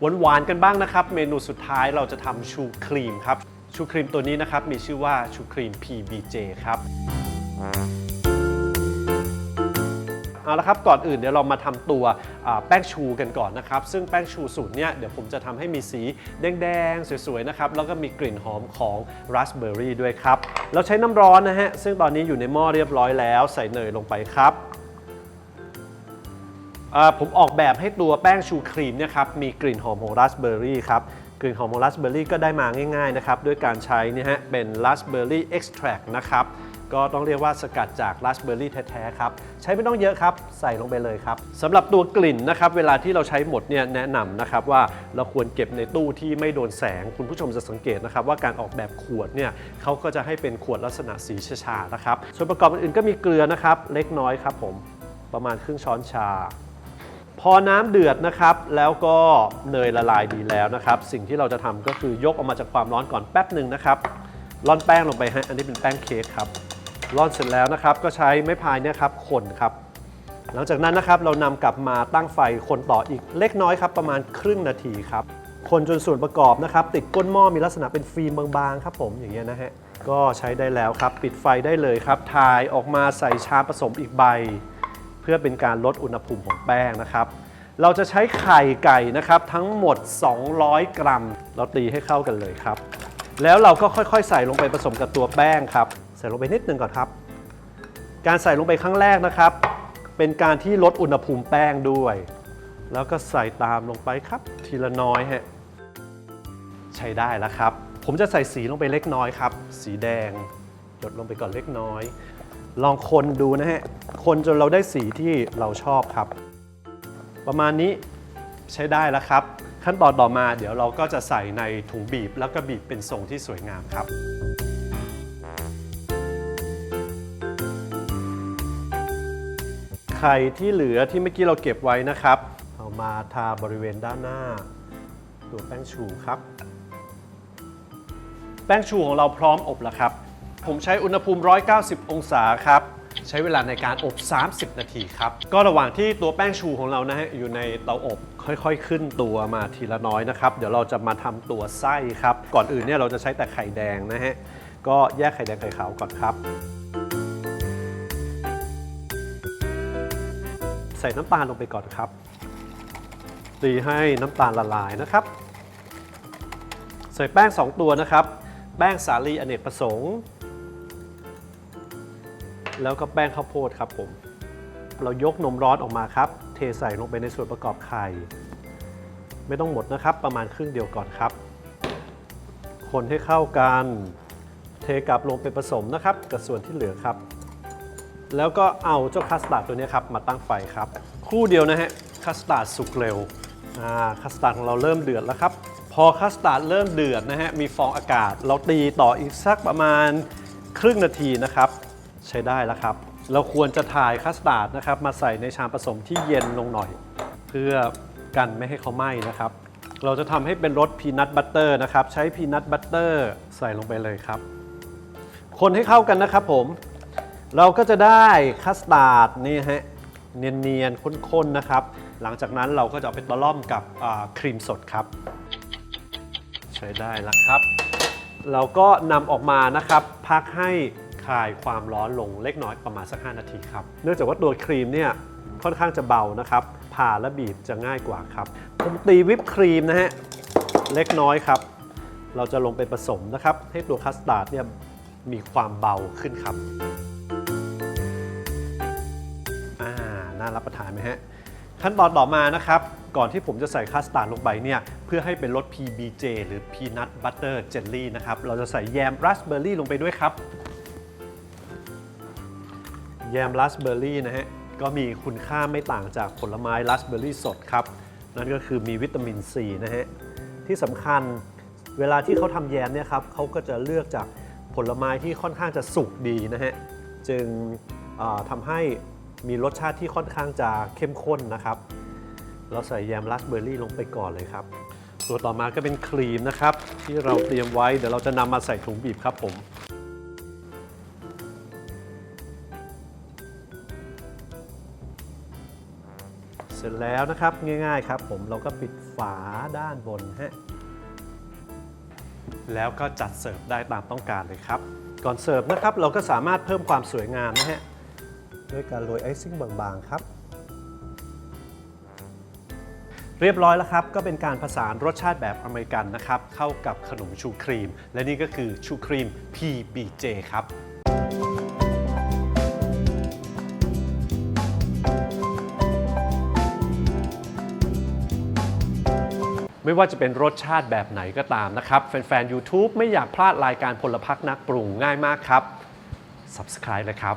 หวานๆกันบ้างนะครับ เมนูสุดท้ายเราจะทำชูครีมครับ ชูครีมตัวนี้นะครับมีชื่อว่าชูครีม PBJ ครับเอาละครับก่อนอื่นเดี๋ยวเรามาทำตัวแป้งชูกันก่อนนะครับ ซึ่งแป้งชูสูตรเนี้ยเดี๋ยวผมจะทำให้มีสีแดงๆ สวยๆนะครับแล้วก็มีกลิ่นหอมของราสเบอร์รี่ด้วยครับ เราใช้น้ำร้อนนะฮะซึ่งตอนนี้อยู่ในหม้อเรียบร้อยแล้วใส่เนยลงไปครับ ผมออกแบบให้ตัวแป้งชูครีมเนี่ยครับมีกลิ่นหอมของราสเบอร์รี่ครับกลิ่นหอมของราสเบอร์รี่ก็ได้มาง่ายๆนะครับด้วยการใช้เนี่ยฮะเป็นราสเบอร์รี่เอ็กซ์แทรนะครับก็ต้องเรียกว่าสกัดจากราสเบอร์รี่แท้ๆครับใช้ไม่ต้องเยอะครับ ใส่ลงไปเลยครับสำหรับตัวกลิ่นนะครับเวลาที่เราใช้หมดเนี่ยแนะนำนะครับว่าเราควรเก็บในตู้ที่ไม่โดนแสง คุณผู้ชมจะสังเกตนะครับว่าการออกแบบขวดเนี่ยเขาก็จะให้เป็นขวดลักษณะสีชาๆนะครับส่วนประกอบอื่นๆก็มีเกลือนะครับเล็กน้อยครับผมประมาณครึ่งช้อนชา พอน้ำเดือดนะครับ แล้วก็เนยละลายดีแล้วนะครับ สิ่งที่เราจะทำก็คือยกออกมาจากความร้อนก่อนแป๊บหนึ่งนะครับร่อนแป้งลงไปฮะอันนี้เป็นแป้งเค้กครับร่อนเสร็จแล้วนะครับ ก็ใช้ไม้พายเนี่ยครับคนครับหลังจากนั้นนะครับเรานำกลับมาตั้งไฟคนต่ออีกเล็กน้อยครับประมาณครึ่งนาทีครับคนจนส่วนประกอบนะครับ ติดก้นหม้อมีลักษณะเป็นฟิล์มบางๆครับผมอย่างเงี้ยนะฮะก็ใช้ได้แล้วครับ ปิดไฟได้เลยครับทายออกมาใส่ชามผสมอีกใบ เพื่อเป็นการลดอุณหภูมิของแป้งนะครับ เราจะใช้ไข่ไก่นะครับทั้งหมด 200 กรัม เราตีให้เข้ากันเลยครับ แล้วเราก็ค่อยๆ ใส่ลงไปผสมกับตัวแป้งครับ ใส่ลงไปนิดนึงก่อนครับ การใส่ลงไปครั้งแรกนะครับ เป็นการที่ลดอุณหภูมิแป้งด้วย แล้วก็ใส่ตามลงไปครับ ทีละน้อยฮะใช้ได้แล้วครับ ผมจะใส่สีลงไปเล็กน้อยครับ สีแดงหยดลงไปก่อนเล็กน้อย ลองคนดูนะฮะ คนจนเราได้สีที่เราชอบครับ ประมาณนี้ใช้ได้แล้วครับ ขั้นตอนต่อมาเดี๋ยวเราก็จะใส่ในถุงบีบ แล้วก็บีบเป็นทรงที่สวยงามครับไข่ที่เหลือที่เมื่อกี้เราเก็บไว้นะครับ เอามาทาบริเวณด้านหน้า ตัวแป้งชูครับ แป้งชูของเราพร้อมอบแล้วครับ ผมใช้อุณหภูมิ 190 องศาครับ ใช้เวลาในการอบ 30 นาทีครับ ก็ระหว่างที่ตัวแป้งชูของเรานะฮะอยู่ในเตาอบค่อยๆ ขึ้นตัวมาทีละน้อยนะครับ เดี๋ยวเราจะมาทำตัวไส้ครับ ก่อนอื่นเนี่ยเราจะใช้แต่ไข่แดงนะฮะก็แยกไข่แดงไข่ขาวก่อนครับ ใส่น้ำตาลลงไปก่อนครับตีให้น้ำตาลละลายนะครับ ใส่แป้ง 2 ตัวนะครับ แป้งสาลีอเนกประสงค์ แล้วก็แป้งข้าวโพดครับผม เรายกนมร้อนออกมาครับ เทใส่ลงไปในส่วนประกอบไข่ ไม่ต้องหมดนะครับ ประมาณครึ่งเดียวก่อนครับ คนให้เข้ากัน เทกลับลงไปผสมนะครับ กับส่วนที่เหลือครับ แล้วก็เอาเจ้าคัสตาร์ดตัวนี้ครับมาตั้งไฟครับ คู่เดียวนะฮะคัสตาร์ดสุกเร็วคัสตาร์ดของเราเริ่มเดือดแล้วครับ พอคัสตาร์ดเริ่มเดือดนะฮะมีฟองอากาศ เราตีต่ออีกสักประมาณครึ่งนาทีนะครับ ใช้ได้แล้วครับ เราควรจะถ่ายคัสตาร์ดนะครับ มาใส่ในชามผสมที่เย็นลงหน่อย เพื่อกันไม่ให้เขาไหม้นะครับ เราจะทำให้เป็นรสพีนัทบัตเตอร์นะครับ ใช้พีนัทบัตเตอร์ใส่ลงไปเลยครับ คนให้เข้ากันนะครับผม เราก็จะได้คัสตาร์ดนี่ฮะเนียนๆข้นๆนะครับ หลังจากนั้นเราก็จะเอาไปตะล่อมกับครีมสดครับ ใช้ได้แล้วครับ เราก็นำออกมานะครับ พักให้ ลายความร้อนลงเล็กน้อยประมาณสัก 5 นาทีครับ เนื่องจากว่าตัวครีมเนี่ยค่อนข้างจะเบานะครับผ่าและบีบจะง่ายกว่าครับ ผมตีวิปครีมนะฮะเล็กน้อยครับ เราจะลงไปผสมนะครับ ให้ตัวคัสตาร์ดเนี่ยมีความเบาขึ้นครับอ่าน่ารับประทานไหมฮะขั้นตอนต่อมานะครับ ก่อนที่ผมจะใส่คัสตาร์ดลงไปเนี่ย เพื่อให้เป็นรส PBJ หรือ Peanut Butter Jelly นะครับ เราจะใส่แยมราสเบอร์รี่ลงไปด้วยครับ แยมราสเบอร์รี่นะฮะ ก็มีคุณค่าไม่ต่างจากผลไม้ราสเบอร์รี่สดครับ นั่นก็คือมีวิตามินซีนะฮะ ที่สำคัญเวลาที่เขาทำแยมเนี่ยครับเขาก็จะเลือกจากผลไม้ที่ค่อนข้างจะสุกดีนะฮะ จึงทำให้มีรสชาติที่ค่อนข้างจะเข้มข้นนะครับ เราใส่แยมราสเบอร์รี่ลงไปก่อนเลยครับตัวต่อมาก็เป็นครีมนะครับ ที่เราเตรียมไว้เดี๋ยวเราจะนำมาใส่ถุงบีบครับผม เสร็จแล้วนะครับง่ายๆครับผมเราก็ปิดฝาด้านบนฮะแล้วก็จัดเสิร์ฟได้ตามต้องการเลยครับ ก่อนเสิร์ฟนะครับเราก็สามารถเพิ่มความสวยงามนะฮะด้วยการโรยไอซิ่งบางๆครับ เรียบร้อยแล้วครับ ก็เป็นการผสานรสชาติแบบอเมริกันนะครับ เข้ากับขนมชูครีม และนี่ก็คือชูครีม PBJ ครับ ไม่ว่าจะเป็นรสชาติแบบไหนก็ตามนะครับ แฟนๆ YouTube ไม่อยากพลาดรายการพลพักนักปรุงง่ายมากครับ Subscribe เลยครับ